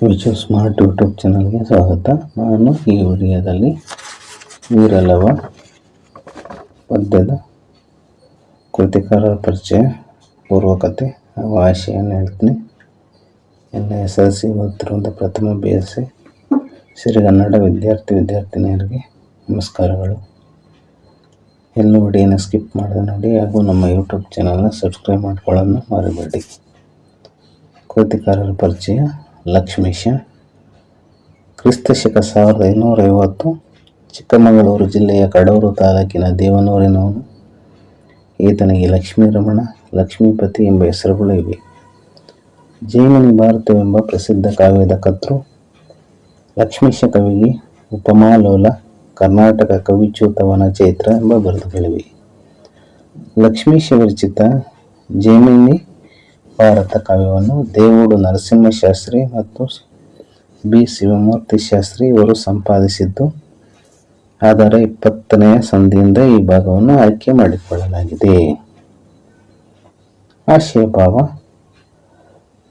Viju smart YouTube ಚಾನಲ್ಗೆ ಸ್ವಾಗತ. ನಾನು ಈ ವಿಡಿಯೋದಲ್ಲಿ ವೀರಲವ ಪದ್ಯದ ಕೃತಿಕಾರರ ಪರಿಚಯ, ಪೂರ್ವಕತೆ ಹಾಗೂ ಆಶಯನ್ನು ಹೇಳ್ತೀನಿ. ಎಲ್ಲ ಎಸ್ ಎಲ್ ಸಿ ಓದ್ತಿರುವಂಥ ಪ್ರಥಮ ಬಿ ಎಸ್ ಸಿ ಸಿರಿಗನ್ನಡ ವಿದ್ಯಾರ್ಥಿ ವಿದ್ಯಾರ್ಥಿನಿಯರಿಗೆ ನಮಸ್ಕಾರಗಳು. ಎಲ್ಲೂ ವಿಡಿಯೋನ ಸ್ಕಿಪ್ ಮಾಡಿದೆ ನೋಡಿ ಹಾಗೂ ನಮ್ಮ ಯೂಟ್ಯೂಬ್ ಚಾನಲ್ನ ಸಬ್ಸ್ಕ್ರೈಬ್ ಮಾಡ್ಕೊಳ್ಳೋದನ್ನು ಮರಿಬೇಡಿ. ಕೃತಿಕಾರರ ಪರಿಚಯ ಲಕ್ಷ್ಮೀಶ ಕ್ರಿಸ್ತ ಶಕ ಸಾವಿರದ ಐನೂರ ಐವತ್ತು, ಚಿಕ್ಕಮಗಳೂರು ಜಿಲ್ಲೆಯ ಕಡೂರು ತಾಲೂಕಿನ ದೇವನೂರಿನವನು. ಈತನಿಗೆ ಲಕ್ಷ್ಮೀರಮಣ ಲಕ್ಷ್ಮೀಪತಿ ಎಂಬ ಹೆಸರುಗಳು ಇವೆ. ಜೈಮಿನಿ ಭಾರತವೆಂಬ ಪ್ರಸಿದ್ಧ ಕಾವ್ಯದ ಕರ್ತೃ ಲಕ್ಷ್ಮೀಶ ಕವಿಗೆ ಉಪಮಾಲೋಲ, ಕರ್ನಾಟಕ ಕವಿಚೂತವನ ಚೈತ್ರ ಎಂಬ ಬರೆದುಗಳಿವೆ. ಲಕ್ಷ್ಮೀಶ ವಿರಚಿತ ಜೈಮಿನಿ ಭಾರತ ಕಾವ್ಯವನ್ನು ದೇವೂಡು ನರಸಿಂಹಶಾಸ್ತ್ರಿ ಮತ್ತು ಬಿ ಶಿವಮೂರ್ತಿ ಶಾಸ್ತ್ರಿ ಇವರು ಸಂಪಾದಿಸಿದ್ದು. ಆದರೆ ಇಪ್ಪತ್ತನೆಯ ಸಂಧಿಯಿಂದ ಈ ಭಾಗವನ್ನು ಆಯ್ಕೆ ಮಾಡಿಕೊಳ್ಳಲಾಗಿದೆ. ಆಶಯ ಭಾವ,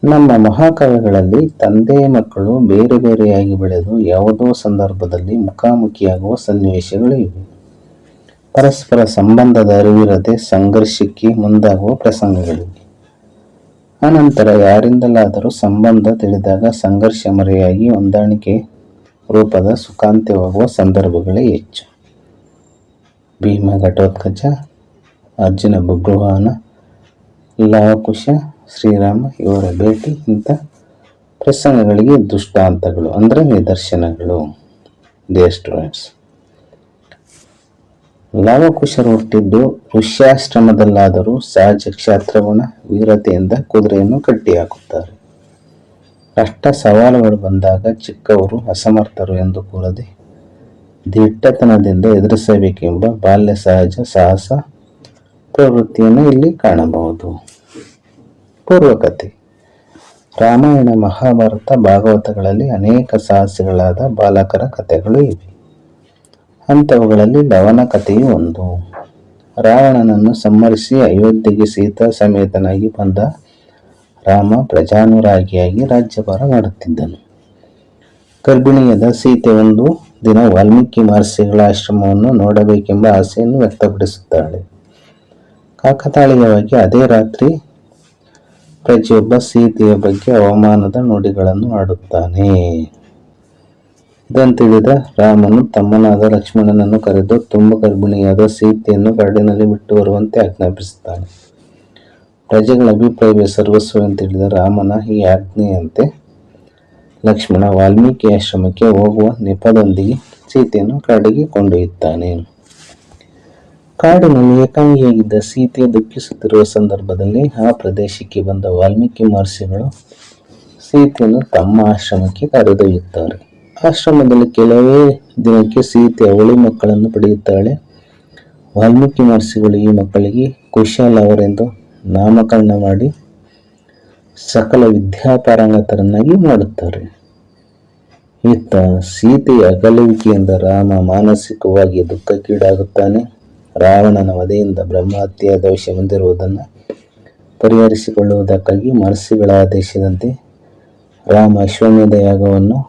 ನಮ್ಮ ಮಹಾಕಾವ್ಯಗಳಲ್ಲಿ ತಂದೆ ಮಕ್ಕಳು ಬೇರೆ ಬೇರೆಯಾಗಿ ಬೆಳೆದು ಯಾವುದೋ ಸಂದರ್ಭದಲ್ಲಿ ಮುಖಾಮುಖಿಯಾಗುವ ಸನ್ನಿವೇಶಗಳು ಇವೆ. ಪರಸ್ಪರ ಸಂಬಂಧದ ಅರಿವಿರದೆ ಸಂಘರ್ಷಕ್ಕೆ ಮುಂದಾಗುವ ಪ್ರಸಂಗಗಳಿವೆ ಅನಂತರ ಯಾರಿಂದಲಾದರೂ ಸಂಬಂಧ ತಿಳಿದಾಗ ಸಂಘರ್ಷ ಮರೆಯಾಗಿ ಹೊಂದಾಣಿಕೆ ರೂಪದ ಸುಖಾಂತ್ಯವಾಗುವ ಸಂದರ್ಭಗಳೇ ಹೆಚ್ಚು. ಭೀಮ ಘಟೋತ್ಕಚ, ಅರ್ಜುನ ಬಭ್ರುವಾಹನ ಲವಕುಶ, ಶ್ರೀರಾಮ, ಇವರ ಭೇಟಿ, ಇಂಥ ಪ್ರಸಂಗಗಳಿಗೆ ದೃಷ್ಟಾಂತಗಳು, ಅಂದರೆ ನಿದರ್ಶನಗಳು. ದೇ ಸ್ಟೂಡೆಂಟ್ಸ್ ಲವಕುಶರು ಹುಟ್ಟಿದ್ದು ಋಷ್ಯಾಶ್ರಮದಲ್ಲಾದರೂ ಸಹಜ ಕ್ಷಾತ್ರಗುಣ, ವೀರತೆಯಿಂದ ಕುದುರೆಯನ್ನು ಕಟ್ಟಿಹಾಕುತ್ತಾರೆ. ಕಷ್ಟ ಸವಾಲುಗಳು ಬಂದಾಗ ಚಿಕ್ಕವರು ಅಸಮರ್ಥರು ಎಂದು ಕೂರದೆ ದಿಟ್ಟತನದಿಂದ ಎದುರಿಸಬೇಕೆಂಬ ಬಾಲ್ಯ ಸಹಜ ಸಾಹಸ ಪ್ರವೃತ್ತಿಯನ್ನು ಇಲ್ಲಿ ಕಾಣಬಹುದು. ಪೂರ್ವಕತೆ. ರಾಮಾಯಣ, ಮಹಾಭಾರತ, ಭಾಗವತಗಳಲ್ಲಿ ಅನೇಕ ಸಾಹಸಿಗಳಾದ ಬಾಲಕರ ಕಥೆಗಳು ಇವೆ. ಅಂಥವುಗಳಲ್ಲಿ ಲವನ ಕಥೆಯೂ ಒಂದು. ರಾವಣನನ್ನು ಸಂಹರಿಸಿ ಅಯೋಧ್ಯೆಗೆ ಸೀತಾ ಸಮೇತನಾಗಿ ಬಂದ ರಾಮ ಪ್ರಜಾನುರಾಗಿಯಾಗಿ ರಾಜ್ಯಭಾರ ಮಾಡುತ್ತಿದ್ದನು. ಗರ್ಭಿಣಿಯಾದ ಸೀತೆ ಒಂದು ದಿನ ವಾಲ್ಮೀಕಿ ಮಹರ್ಷಿಗಳ ಆಶ್ರಮವನ್ನು ನೋಡಬೇಕೆಂಬ ಆಸೆಯನ್ನು ವ್ಯಕ್ತಪಡಿಸುತ್ತಾಳೆ. ಕಾಕತಾಳೀಯವಾಗಿ ಅದೇ ರಾತ್ರಿ ಪ್ರತಿಯೊಬ್ಬ ಸೀತೆಯ ಬಗ್ಗೆ ಅವಮಾನದ ನುಡಿಗಳನ್ನು ಆಡುತ್ತಾನೆ ಇದನ್ನು ತಿಳಿದ ರಾಮನು ತಮ್ಮನಾದ ಲಕ್ಷ್ಮಣನನ್ನು ಕರೆದು ತುಂಬ ಗರ್ಭಿಣಿಯಾದ ಸೀತೆಯನ್ನು ಕಾಡಿನಲ್ಲಿ ಬಿಟ್ಟು ಬರುವಂತೆ ಆಜ್ಞಾಪಿಸುತ್ತಾನೆ. ಪ್ರಜೆಗಳ ಅಭಿಪ್ರಾಯ ಸರ್ವಸ್ವ ತಿಳಿದ ರಾಮನ ಈ ಆಜ್ಞೆಯಂತೆ ಲಕ್ಷ್ಮಣ ವಾಲ್ಮೀಕಿ ಆಶ್ರಮಕ್ಕೆ ಹೋಗುವ ನೆಪದೊಂದಿಗೆ ಸೀತೆಯನ್ನು ಕಾಡಿಗೆ ಕೊಂಡೊಯ್ಯುತ್ತಾನೆ. ಕಾಡಿನಲ್ಲಿ ಏಕಾಂಗಿಯಾಗಿದ್ದ ಸೀತೆ ದುಃಖಿಸುತ್ತಿರುವ ಸಂದರ್ಭದಲ್ಲಿ ಆ ಪ್ರದೇಶಕ್ಕೆ ಬಂದ ವಾಲ್ಮೀಕಿ ಮಹರ್ಷಿಗಳು ಸೀತೆಯನ್ನು ತಮ್ಮ ಆಶ್ರಮಕ್ಕೆ ಕರೆದೊಯ್ಯುತ್ತಾರೆ. ಆಶ್ರಮದಲ್ಲಿ ಕೆಲವೇ ದಿನಕ್ಕೆ ಸೀತೆ ಅವಳಿ ಮಕ್ಕಳನ್ನು ಪಡೆಯುತ್ತಾಳೆ. ವಾಲ್ಮೀಕಿ ಮಹರ್ಷಿಗಳು ಈ ಮಕ್ಕಳಿಗೆ ಕುಶಾಲ ಅವರೆಂದು ನಾಮಕರಣ ಮಾಡಿ ಸಕಲ ವಿದ್ಯಾಪಾರಂಗತರನ್ನಾಗಿ ಮಾಡುತ್ತಾರೆ. ಇತ್ತ ಸೀತೆಯ ಅಗಲುವಿಕೆಯಿಂದ ರಾಮ ಮಾನಸಿಕವಾಗಿ ದುಃಖಕ್ಕೀಡಾಗುತ್ತಾನೆ. ರಾವಣನ ವಧೆಯಿಂದ ಬ್ರಹ್ಮಹತ್ಯೆಯ ದೋಷ ಹೊಂದಿರುವುದನ್ನು ಪರಿಹರಿಸಿಕೊಳ್ಳುವುದಕ್ಕಾಗಿ ಮಹರ್ಷಿಗಳ ಆದೇಶದಂತೆ ರಾಮ ಅಶ್ವಮೇಧ ಯಾಗವನ್ನು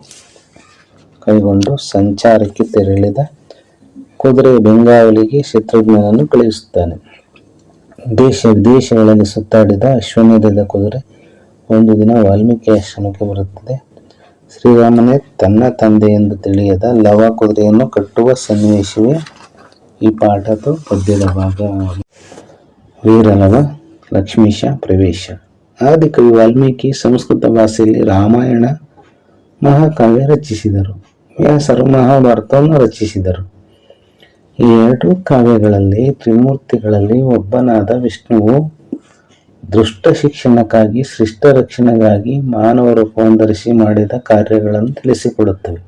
ಕೈಗೊಂಡು ಸಂಚಾರಕ್ಕೆ ತೆರಳಿದ ಕುದುರೆ ಬೆಂಗಾವಲಿಗೆ ಶತ್ರುಘ್ನನನ್ನು ಕಳುಹಿಸುತ್ತಾನೆ. ದೇಶ ವಿದೇಶಗಳಲ್ಲಿ ಸುತ್ತಾಡಿದ ಅಶ್ವಮೇಧದ ಕುದುರೆ ಒಂದು ದಿನ ವಾಲ್ಮೀಕಿ ಆಶ್ರಮಕ್ಕೆ ಬರುತ್ತದೆ. ಶ್ರೀರಾಮನೇ ತನ್ನ ತಂದೆ ಎಂದು ತಿಳಿಯದ ಲವ ಕುದುರೆಯನ್ನು ಕಟ್ಟುವ ಸನ್ನಿವೇಶವೇ ಈ ಪಾಠದ ಪದ್ಯದ ಭಾಗ. ವೀರಲವ, ಲಕ್ಷ್ಮೀಶ ಪ್ರವೇಶ. ಆದಿಕವಿ ವಾಲ್ಮೀಕಿ ಸಂಸ್ಕೃತ ಭಾಷೆಯಲ್ಲಿ ರಾಮಾಯಣ, ಮಹಾಕಾವ್ಯ ರಚಿಸಿದರು. ವ್ಯಾಸರು ಮಹಾಭಾರತವನ್ನು ರಚಿಸಿದರು. ಈ ಎರಡು ಕಾವ್ಯಗಳಲ್ಲಿ, ತ್ರಿಮೂರ್ತಿಗಳಲ್ಲಿ ಒಬ್ಬನಾದ ವಿಷ್ಣುವು ದುಷ್ಟ ಶಿಕ್ಷಣಕ್ಕಾಗಿ ಸೃಷ್ಟ ರಕ್ಷಣೆಗಾಗಿ ಮಾನವ ರೂಪವನ್ನು ಮಾಡಿದ ಕಾರ್ಯಗಳನ್ನು ತಿಳಿಸಿಕೊಡುತ್ತವೆ.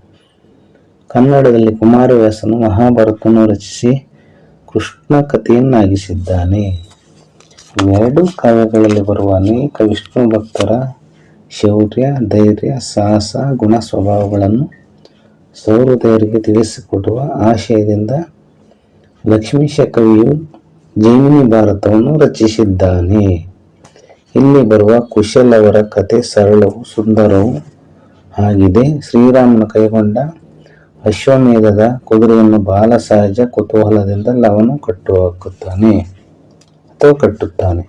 ಕನ್ನಡದಲ್ಲಿ ಕುಮಾರವ್ಯಾಸನು ಮಹಾಭಾರತವನ್ನು ರಚಿಸಿ ಕೃಷ್ಣ ಕಥೆಯನ್ನಾಗಿಸಿದ್ದಾನೆ. ಎರಡು ಕಾವ್ಯಗಳಲ್ಲಿ ಬರುವ ಅನೇಕ ವಿಷ್ಣು ಭಕ್ತರ ಶೌರ್ಯ, ಧೈರ್ಯ, ಸಾಹಸ, ಗುಣ ಸ್ವಭಾವಗಳನ್ನು ಸೌಹೃದಯರಿಗೆ ತಿಳಿಸಿಕೊಡುವ ಆಶಯದಿಂದ ಲಕ್ಷ್ಮೀಶ ಕವಿಯು ಜೈಮಿನಿ ಭಾರತವನ್ನು ರಚಿಸಿದ್ದಾನೆ. ಇಲ್ಲಿ ಬರುವ ಕುಶಲ್ ಅವರ ಕತೆ ಸರಳವು ಸುಂದರವೂ ಆಗಿದೆ. ಶ್ರೀರಾಮನ ಕೈಗೊಂಡ ಅಶ್ವಮೇಧದ ಕುದುರೆಯನ್ನು ಬಾಲ ಸಹಜ ಕುತೂಹಲದಿಂದ ಲವನು ಕಟ್ಟು ಹಾಕುತ್ತಾನೆ ಅಥವಾ ಕಟ್ಟುತ್ತಾನೆ.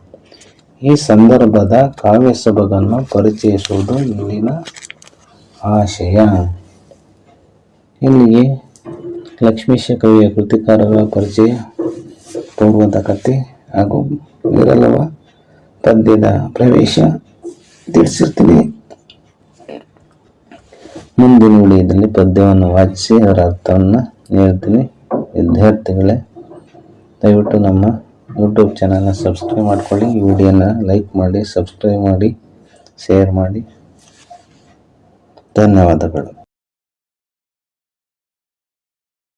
ಈ ಸಂದರ್ಭದ ಕಾವ್ಯ ಸೊಬಗನ್ನು ಪರಿಚಯಿಸುವುದು ಇಲ್ಲಿನ ಆಶಯ. ಇಲ್ಲಿಗೆ ಲಕ್ಷ್ಮೀಶ ಕವಿಯ ಕೃತಿಕಾರರ ಪರಿಚಯ ತೋರುವಂಥ ಕತೆ ಹಾಗೂ ವಿರಲವ ಪದ್ಯದ ಪ್ರವೇಶ ತಿಳಿಸಿರ್ತೀನಿ. ಮುಂದಿನ ವಿಡಿಯೋದಲ್ಲಿ ಪದ್ಯವನ್ನು ವಾಚಿಸಿ, ಅದರ ಅರ್ಥವನ್ನು ಹೇಳ್ತೀನಿ. ವಿದ್ಯಾರ್ಥಿಗಳೇ, ದಯವಿಟ್ಟು ನಮ್ಮ ಯೂಟ್ಯೂಬ್ ಚಾನಲ್ನ ಸಬ್ಸ್ಕ್ರೈಬ್ ಮಾಡಿಕೊಳ್ಳಿ, ಈ ವಿಡಿಯೋನ ಲೈಕ್ ಮಾಡಿ, ಸಬ್ಸ್ಕ್ರೈಬ್ ಮಾಡಿ, ಶೇರ್ ಮಾಡಿ. ಧನ್ಯವಾದಗಳು.